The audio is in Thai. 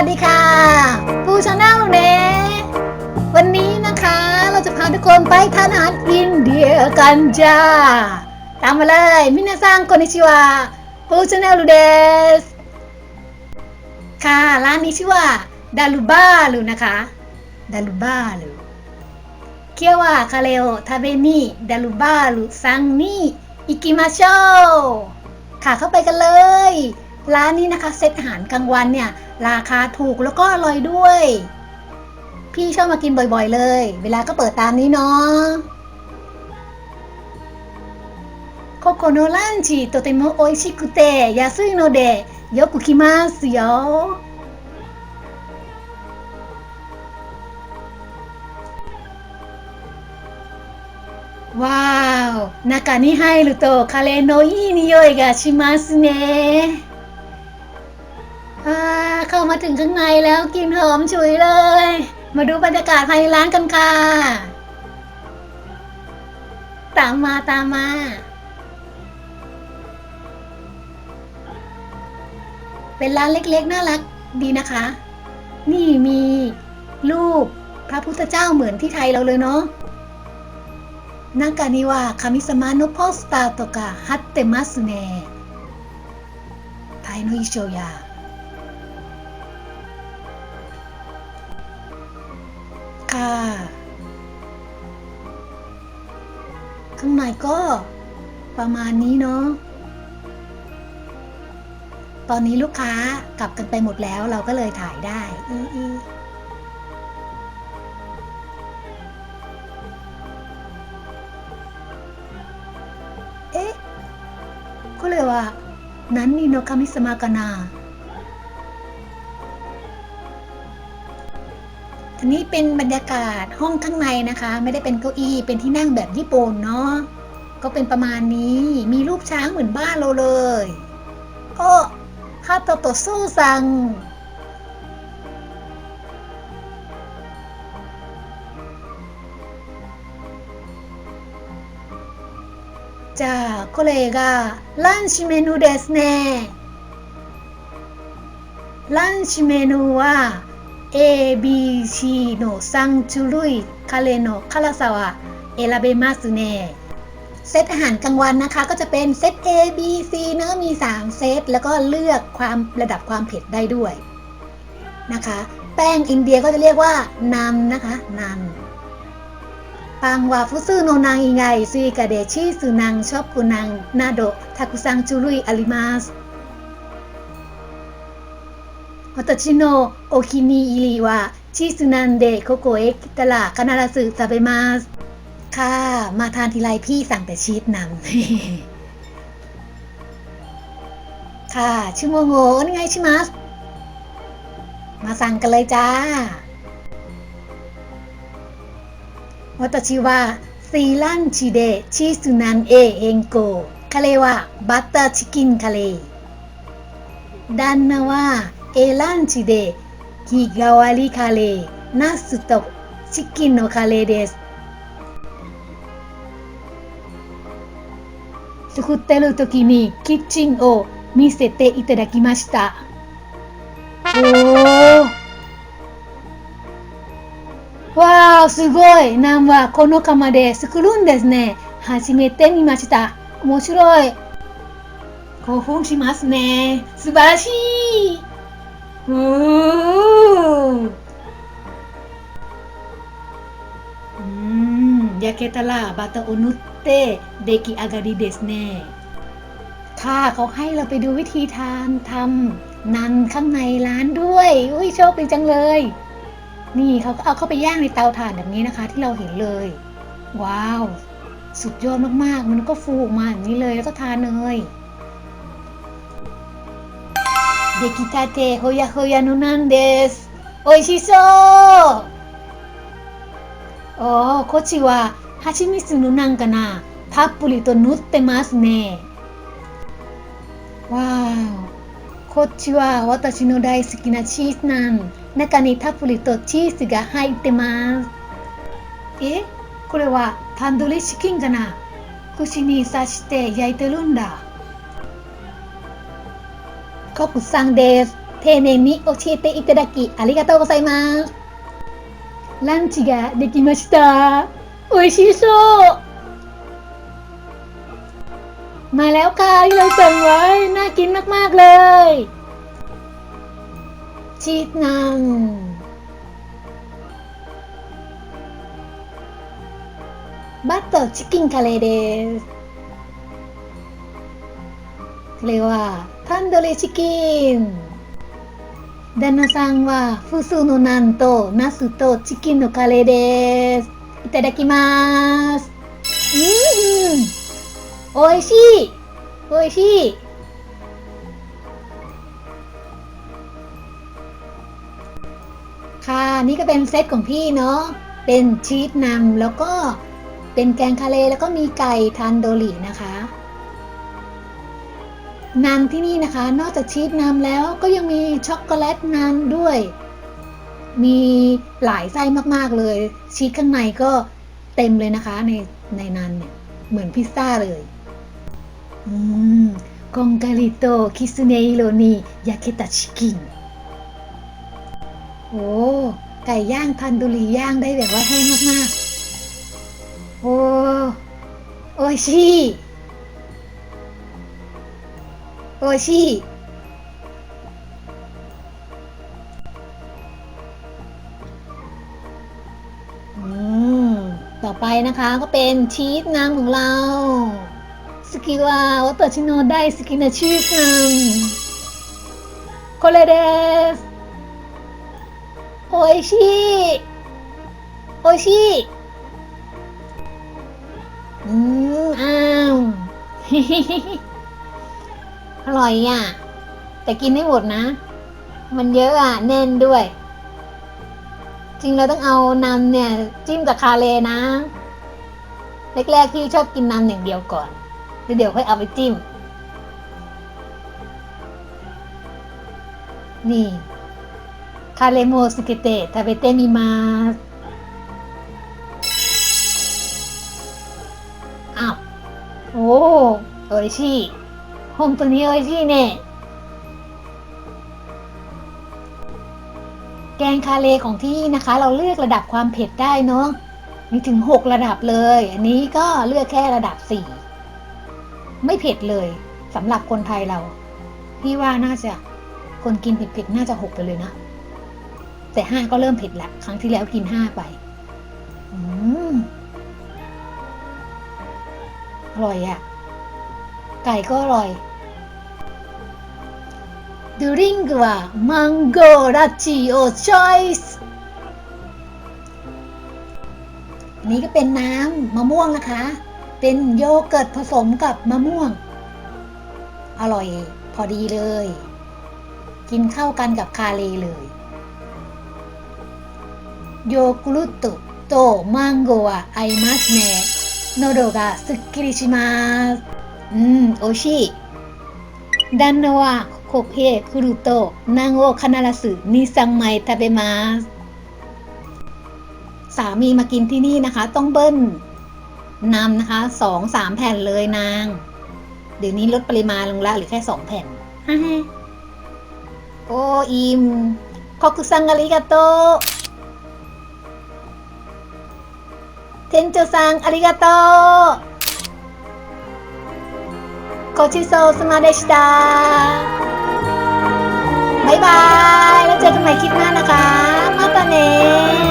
วัสดีค่ะ ปูชาแนลเนวันนี้นะคะเราจะพาทุกคนไปทานอาหารอินเดียกันจ้า ตามมาเลย มินาซังคอนนิชิวาปูชาแนลเดสค่ะ ร้านนี้ชื่อว่าดาลูบ้าลูนะคะดาลูบ้าลูเคียวว่าคาเลโอทาเบนิดาลูบ้าลูซังนี่อิกิมาโชค่ะเข้าไปกันเลย ร้านนี้นะคะเซตอาหารกลางวันเนี่ย ราคาถูกแล้วก็อร่อยด้วย พี่ชอบมากินบ่อยๆเลย เวลาก็เปิดตามนี้เนาะโคโคโนランチとても美味しくて安いのでよく来ますよわーお中に入るとカレーのいい匂いがしますねอ่า เข้ามาถึงข้างในแล้วกลิ่นหอมฉุยเลย มาดูบรรยากาศภายในร้านกันค่ะ ตามมาตามมาเป็นร้านเล็กๆ น่ารักดีนะคะ นี่มีรูปพระพุทธเจ้าเหมือนที่ไทยเราเลยเนาะนักกานิวาคามิสมานุโพสตาโตกะฮัตเตมัสเนไทยนุอิโชยาค่ะ ข้างในก็ประมาณนี้เนาะ ตอนนี้ลูกค้ากลับกันไปหมดแล้วเราก็เลยถ่ายได้อีอีเอ๊ะこれは何の神様かな ทีนี้เป็นบรรยากาศห้องข้างในนะคะ ไม่ได้เป็นเก้าอี้เป็นที่นั่งแบบญี่ปุ่นเนาะก็เป็นประมาณนี้มีรูปช้างเหมือนบ้านเราเลยโอ้ฮาโตโตโซซังじゃあこれがランチメニューですねランチメニューは A B C の3種類彼の辛さは選べますねเซตอาหารกลางวันนะคะ ก็จะเป็นเซต A B C เนอะมี 3 เซต แล้วก็เลือกความระดับความเผ็ดได้ด้วยนะคะ แป้งอินเดียก็จะเรียกว่านันนะคะนันปังวาฟุซึโนนังอิไงซุยกะเดชิสุนังชอบกุนังนาโดทาคุซังจูรุยอาริมาส 私のお気に入りはチーズなんでここへ来たら必ず食べます。ค่ะมาทานทีไรพี่สั่งแต่ชีสนำค่ะชื่อโมโงนี่ไงชิมัสมาสั่งกันเลยจ้าวัตชิวาซีลันชีเดชีสุนันเอเองโกคาเลวาบัตเตอร์ชิคินคาเลดันนะว่า A ランチで日替わりカレー、ナスとチキンのカレーです。作ってる時にキッチンを見せていただきました。おー。わー、すごい。ナンはこの釜で作るんですね。初めて見ました。面白い。興奮しますね。素晴らしい。 うーうん、焼けたらバターを塗って出来上がりですねค่ะเขาให้เราไปดูวิธีทานทำนันข้างในร้านด้วย อุ้ยโชคดีจังเลย นี่เขาก็เอาเข้าไปย่างในเตาถ่านแบบนี้นะคะ ที่เราเห็นเลย ว้าว สุดยอดมากๆ มันก็ฟูออกมาอย่างนี้เลยแล้วก็ทานเลย 出来たてほやほやのなんです。美味しそうおー、こっちは蜂蜜のなんかな。たっぷりと塗ってますね。わお。こっちは私の大好きなチーズなん。中にたっぷりとチーズが入ってます。え？これはタンドリーチキンかな串に刺して焼いてるんだ。 コプさんです。 丁寧に教えていただきありがとうございます。ランチができました。美味しそう。มาแล้วค่ะที่เราสั่งไว้ น่ากินมาก ๆ เลย ชีสนำบัตเตอร์ชิคกินカレーです。 これはタンドリーチキン。旦那さんは複数のナンとナスとチキンのカレーです。いただきます。うん。美味しい。美味しい。ค่ะนี่ก็เป็นเซตของพี่เนาะ เป็นชีสนำแล้วก็เป็นแกงคาเลแล้วก็มีไก่ทันโดรินะคะ นันที่นี่นะคะ นอกจากชีสนันแล้วก็ยังมีช็อกโกแลตนันด้วย มีหลายไส้มากๆเลย ชีสข้างในก็เต็มเลยนะคะ ในในนันเนี่ยเหมือนพิซซ่าเลยอืมคงกาลิโตคิสเนอิโรนียาเคตาชิกินโอ้ไก่ย่างทันดุรีย่างได้แบบว่าแห้งมากๆโอ้โอชิ โอชิต่อไปนะคะก็เป็นชีสน้ำของเรา สกิวาวัตชิโนได้สกินาชีสน้ำโคเลเดสโอชิโอชิอืมอ้าว อร่อยอะ แต่กินไม่หมดนะ มันเยอะอะ แน่นด้วย จริงเราต้องเอาน้ำเนี่ย จิ้มกับคาเลนะ แรกๆพี่ชอบกินน้ำอย่างเดียวก่อนแล้วเดี๋ยวค่อยเอาไปจิ้ม นี่ คาเลโมสกิเตะทาเบเตมิมาอ้าว โอ้โอริชิ 本当に美味しいね แกงคาเลของที่นี่นะคะ เราเลือกระดับความเผ็ดได้เนาะมีถึง 6 ระดับเลย อันนี้ก็เลือกแค่ระดับ 4 ไม่เผ็ดเลยสำหรับคนไทยเรา พี่ว่าน่าจะคนกินเผ็ดๆน่าจะ 6 ไปเลยนะ แต่ห้าก็เริ่มเผ็ดละครั้งที่แล้วกินห้าไป อืม อร่อยอะ่ะ ไก่ก็อร่อยดื่มริงว่ามังโกลัชชิโอชอยส์นี้ก็เป็นน้ำมะม่วงนะคะ เป็นโยเกิร์ตผสมกับมะม่วง อร่อยพอดีเลย กินเข้ากันกับคาเลเลยโยกุรุตุโตมังโกะไอมัสเนะโนโดะสึกกิริชิมาส うん、美味しい。旦那はここへ来るとナンを必ず2、3枚食べます。สามีมากินที่นี่นะคะ ต้องเบิ้ลนำนะคะสองสามแผ่นเลยนาง เดี๋ยวนี้ลดปริมาณลงแล้วเหรือแค่สองแผ่นฮ่าฮ่าโออิมขอบคุณซังอาริกาโต 店長さん、ありがとう。 ごちそうさまでした。バイバイ。ね。